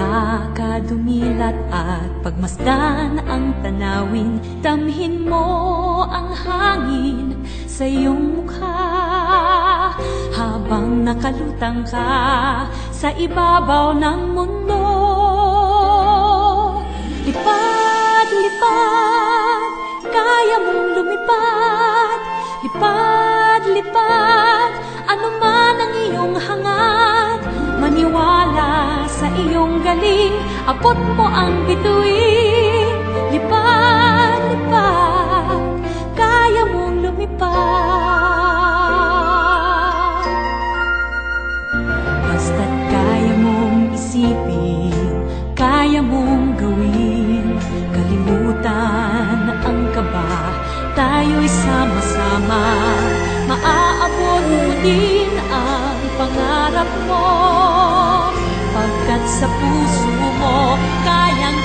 Sa kakadumilat at pagmasdan ang tanawin. Damhin mo ang hangin sa iyong mukha. Habang nakalutang ka sa ibabaw ng mundo Lipad, lipad, kaya mong lumipad. Lipad, lipad, iyong galing, abot mo ang bituin. Lipad, lipad, kaya mong lumipad Basta't kaya mong isipin, kaya mong gawin. Kalimutan ang kaba, tayo'y sama-sama. Maaabot mo din ang pangarap mo Pagkat sa puso mo, kayang-kaya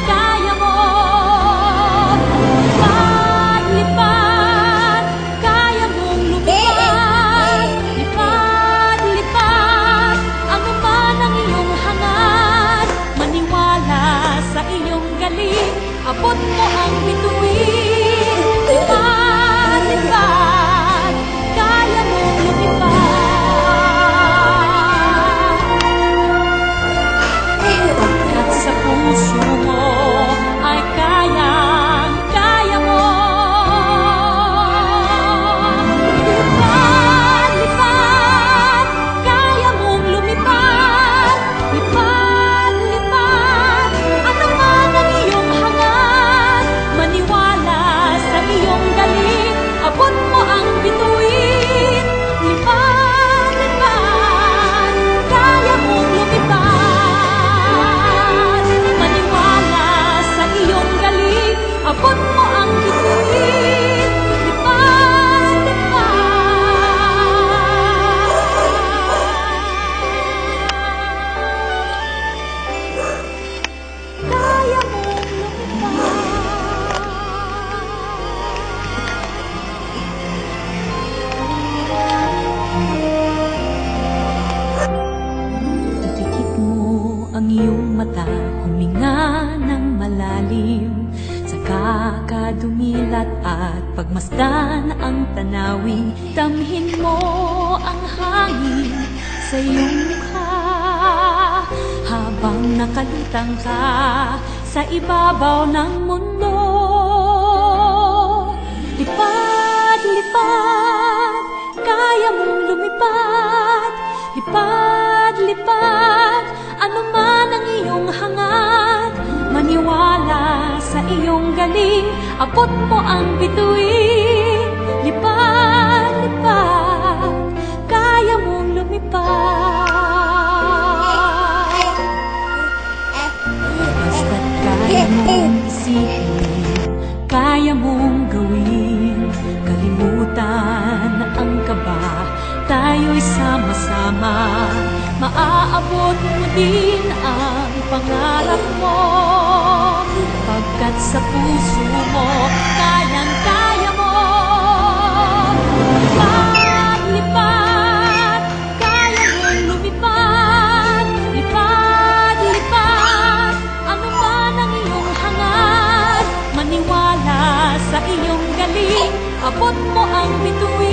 iyong mata Huminga ng malalim. Sa kakadumilat at pagmasdan ang tanawin Damhin mo ang hangin sa iyong mukha. Habang nakalutang ka sa ibabaw ng mundo Lipad, lipad, galing, abot mo ang bituin. Lipad, lipad, kaya mong lumipad Basta't kaya mong isipin, kaya mong gawin Kalimutan ang kaba, tayo'y sama-sama Maaabot mo din ang pangarap mo at sa puso mo kayang-kaya mo. Maipad, kaya mong lumipad Lipad, lipad, ano man ang iyong hangad Maniwala sa iyong galing, abot mo ang bituin.